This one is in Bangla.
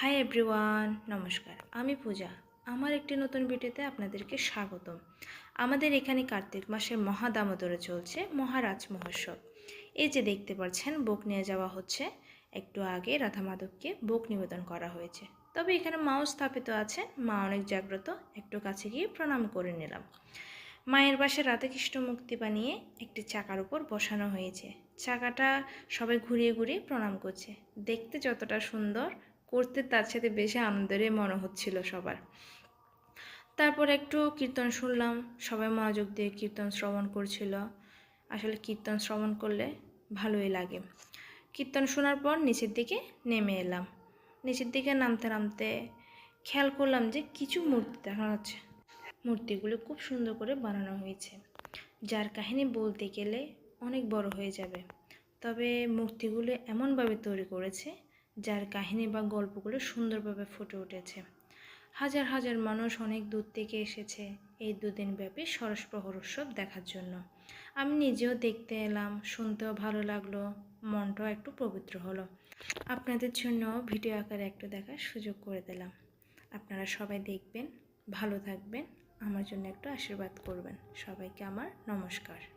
হাই এভরিওয়ান নমস্কার। আমি পূজা। আমার একটি নতুন ভিডিওতে আপনাদেরকে স্বাগতম। আমাদের এখানে কার্তিক মাসে মহাদামোদরে চলছে মহারাজ মহোৎসব। এই যে দেখতে পাচ্ছেন বোক নিয়ে যাওয়া হচ্ছে। একটু আগে রাধা মাধবকে বোক নিবেদন করা হয়েছে। তবে এখানে মাও স্থাপিত আছে, মা অনেক জাগ্রত, একটু কাছে গিয়ে প্রণাম করে নিলাম। মায়ের পাশে রাধাকৃষ্ণ মুক্তি বানিয়ে একটি চাকার উপর বসানো হয়েছে। চাকাটা সবাই ঘুরিয়ে ঘুরিয়ে প্রণাম করছে। দেখতে যতটা সুন্দর করতে তার সাথে বেশি আনন্দেরই মনে হচ্ছিল সবার। তারপর একটু কীর্তন শুনলাম, সবাই মনোযোগ দিয়ে কীর্তন শ্রবণ করছিল। আসলে কীর্তন শ্রবণ করলে ভালোই লাগে। কীর্তন শোনার পর নিচের দিকে নেমে এলাম। নিচের দিকে নামতে নামতে খেয়াল করলাম যে কিছু মূর্তি দেখা যাচ্ছে। মূর্তিগুলো খুব সুন্দর করে বানানো হয়েছে। যার কাহিনী বলতে গেলে অনেক বড় হয়ে যাবে। তবে মূর্তিগুলো এমনভাবে তৈরি করেছে যার কাহিনী বা গল্পগুলো সুন্দরভাবে ফুটে উঠেছে। হাজার হাজার মানুষ অনেক দূর থেকে এসেছে এই দুদিন ব্যাপী সরসপ্রহর উৎসব দেখার জন্য। আমি নিজেও দেখতে এলাম, শুনতেও ভালো লাগল, মনটাও একটু পবিত্র হলো। আপনাদের জন্য ভিডিও আকারে একটু দেখার সুযোগ করে দিলাম। আপনারা সবাই দেখবেন, ভালো থাকবেন, আমার জন্য একটু আশীর্বাদ করবেন। সবাইকে আমার নমস্কার।